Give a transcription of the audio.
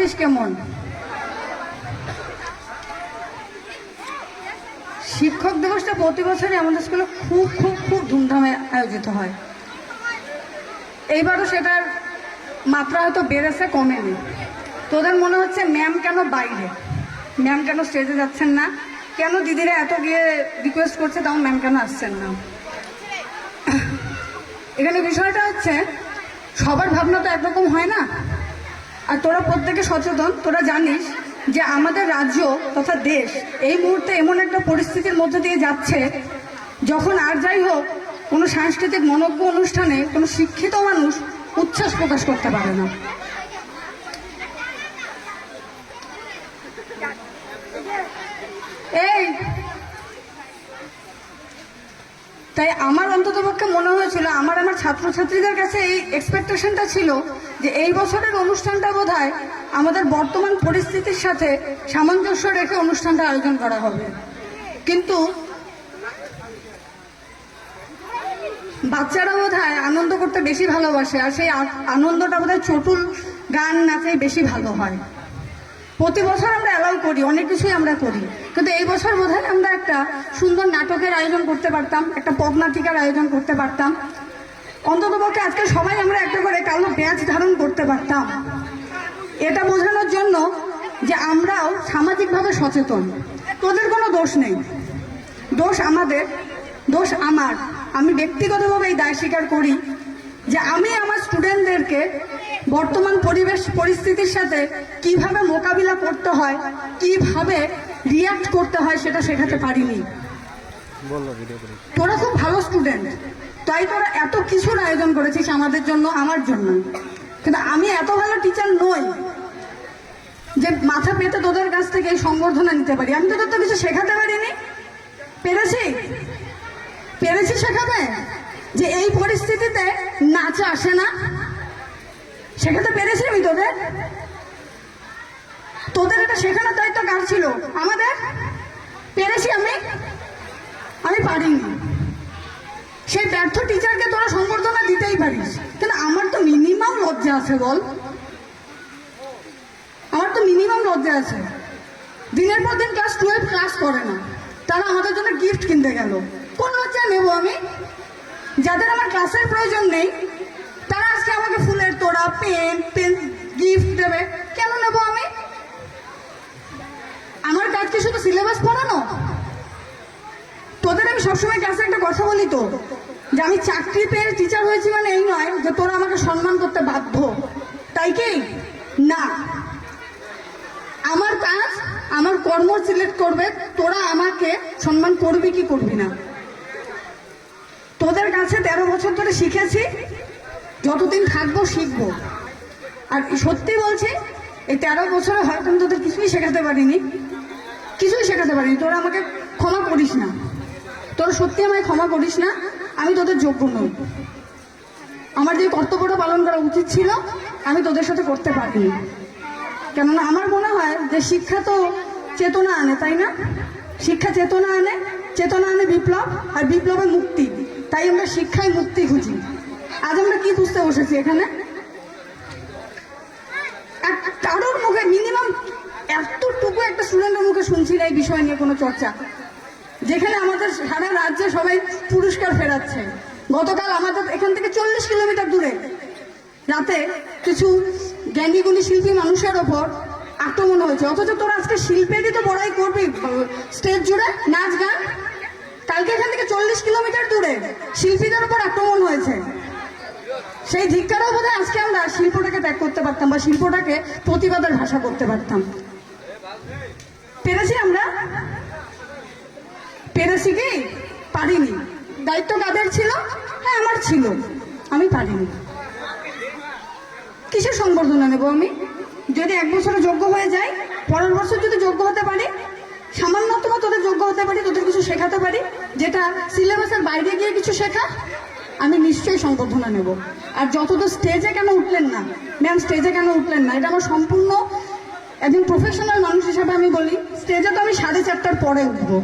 পাচ্ছিস কেমন? শিক্ষক দিবসটা প্রতি বছরই আমাদের স্কুলে খুব খুব খুব ধুমধামে আয়োজিত হয়। এইবারও সেটার মাত্রা হয়তো বেড়েছে, কমেনি। তোদের মনে হচ্ছে ম্যাম কেন বাইরে? ম্যাম কেন স্টেজে যাচ্ছেন না? কেন দিদিরা এত গিয়ে রিকোয়েস্ট করছে, তাও ম্যাম কেন আসছেন না? এখানে বিষয়টা হচ্ছে, সবার ভাবনা তো একরকম হয় না? আর তোরা প্রত্যেকে সচেতন, তোরা জানিস যে আমাদের রাজ্য তথা দেশ এই মুহূর্তে এমন একটা পরিস্থিতির মধ্যে দিয়ে যাচ্ছে, যখন আর যাই হোক, কোনো সাংস্কৃতিক মনজ্ঞ অনুষ্ঠানে কোনো শিক্ষিত মানুষ উচ্ছ্বাস প্রকাশ করতে পারে না। এই! তাই আমার অন্ততপক্ষে মনে হয়েছিল আমার ছাত্রছাত্রীদের কাছে এই এক্সপেকটেশনটা ছিল যে এই বছরের অনুষ্ঠানটা বোধ আমাদের বর্তমান পরিস্থিতির সাথে সামঞ্জস্য রেখে অনুষ্ঠানটা আয়োজন করা হবে। কিন্তু বাচ্চারা বোধ আনন্দ করতে বেশি ভালোবাসে আর সেই আনন্দটা বোধ চটুল গান নাচে বেশি ভালো হয়। প্রতি বছর আমরা অ্যালাউ করি, অনেক কিছুই আমরা করি। কিন্তু এই বছর বোধ আমরা একটা সুন্দর নাটকের আয়োজন করতে পারতাম, একটা পদনাটিকার আয়োজন করতে পারতাম। অন্তত পক্ষে আজকে সবাই আমরা একটা করে কালো ব্যাচ ধারণ করতে পারতাম। এটা বোঝানোর জন্য যে আমরাও সামাজিকভাবে সচেতন। তোদের কোনো দোষ নেই। দোষ আমাদের দোষ আমার। আমি ব্যক্তিগতভাবে এই দায় স্বীকার করি যে আমি আমার স্টুডেন্টদেরকে বর্তমান পরিবেশ পরিস্থিতির সাথে কীভাবে মোকাবিলা করতে হয় কীভাবে রিয়াক্ট করতে হয় সেটা শেখাতে পারিনি। তোরা খুব ভালো স্টুডেন্ট তাই তোরা এত কিছুর আয়োজন করেছিস আমাদের জন্য, আমার জন্য। কিন্তু আমি এত ভালো টিচার নই যে মাথা পেতে তোদের কাছ থেকে এই সংবর্ধনা নিতে পারি। আমি তোদের তো কিছু শেখাতে পারিনি। পেরেছি? পেরেছি শেখাতে? যে এই পরিস্থিতিতে নাচ আসে না। শেখাতে পেরেছি আমি তোদের? তোদের এটা শেখানোর দায়িত্ব কার ছিল? আমাদের? পেরেছি আমি? আমি পারিনি। সেই ব্যর্থ টিচারকে তোরা সংবর্ধনা দিতেই পারিস। কিন্তু আমার তো মিনিমাম লজ্জা আছে বল। আমার তো মিনিমাম লজ্জা আছে। দিনের পর দিন ক্লাস টুয়েলভ ক্লাস করে না। তারা আমাদের জন্য গিফট কিনতে গেল। কোন লজ্জা নেব আমি? যাদের আমার ক্লাসের প্রয়োজন নেই, তারা আজকে আমাকে ফুলের তোড়া পেন পেন গিফট দেবে। কেন নেব আমি? আমার কাজ কি শুধু সিলেবাস পড়ানো? সবসময় ক্লাসে একটা কথা বলি তো, যে আমি চাকরি পেয়ে টিচার হয়েছি মানে এই নয় যে তোরা আমাকে সম্মান করতে বাধ্য। তাই কি? না। আমার কাজ, আমার কর্ম সিলেক্ট করবে, তোরা আমাকে সম্মান করবি কি করবি না? তোদের কাছে তেরো বছর ধরে শিখেছি, যতদিন থাকব শিখব। আর সত্যি বলছি, এই তেরো বছরে হয়তো আমি তোদের কিছুই শেখাতে পারিনি। কিছুই শেখাতে পারিনি, তোরা আমাকে ক্ষমা করিস না। তোরা সত্যি আমায় ক্ষমা করিস না? আমি তোদের যোগ্য নই। আমার যে কর্তব্যটা পালন করা উচিত ছিল, আমি তোদের সাথে করতে পারিনি। কেননা আমার মনে হয় যে শিক্ষা তো চেতনা আনে, তাই না? শিক্ষা চেতনা আনে চেতনা আনে বিপ্লব, আর বিপ্লবে মুক্তি। তাই আমরা শিক্ষায় মুক্তি খুঁজি। আজ আমরা কি বুঝতে বসেছি এখানে? কারোর মুখে মিনিমাম এতটুকু একটা স্টুডেন্টের মুখে শুনছি না এই বিষয় নিয়ে কোনো চর্চা। যেখানে আমাদের সারা রাজ্যে সবাই পুরস্কার ফেরাচ্ছে। গতকাল আমাদের এখান থেকে চল্লিশ কিলোমিটার দূরে। রাতে কিছু জ্ঞানীগুণী শিল্পী মানুষের ওপর আক্রমণ হয়েছে। অথচ তোরা আজকে শিল্পেরই তো বড়াই করবি, স্টেজ জুড়ে নাচ, গান। কালকে এখান থেকে চল্লিশ কিলোমিটার দূরে শিল্পীদের ওপর আক্রমণ হয়েছে। সেই ধিক্কারও বোধহয় আজকে আমরা শিল্পটাকে ত্যাগ করতে পারতাম বা শিল্পটাকে প্রতিবাদের ভাষা করতে পারতাম। পেরেছি আমরা? পেরেছি কি? পারিনি। দায়িত্ব কাদের ছিল? হ্যাঁ আমার ছিল। আমি পারিনি। কিসের সংবর্ধনা নেব আমি? যদি এক বছরে যোগ্য হয়ে যায় পরের বছর যদি যোগ্য হতে পারি সামান্যতম তোদের যোগ্য হতে পারি, তোদের কিছু শেখাতে পারি, যেটা সিলেবাসের বাইরে গিয়ে কিছু শেখা, আমি নিশ্চয়ই সংবর্ধনা নেব। আর যতদূর স্টেজে কেন উঠলেন না ম্যাম স্টেজে কেন উঠলেন না, এটা আমার সম্পূর্ণ একজন প্রফেশনাল মানুষ হিসাবে আমি বলি স্টেজে তো আমি সাড়ে চারটার পরে উঠবো।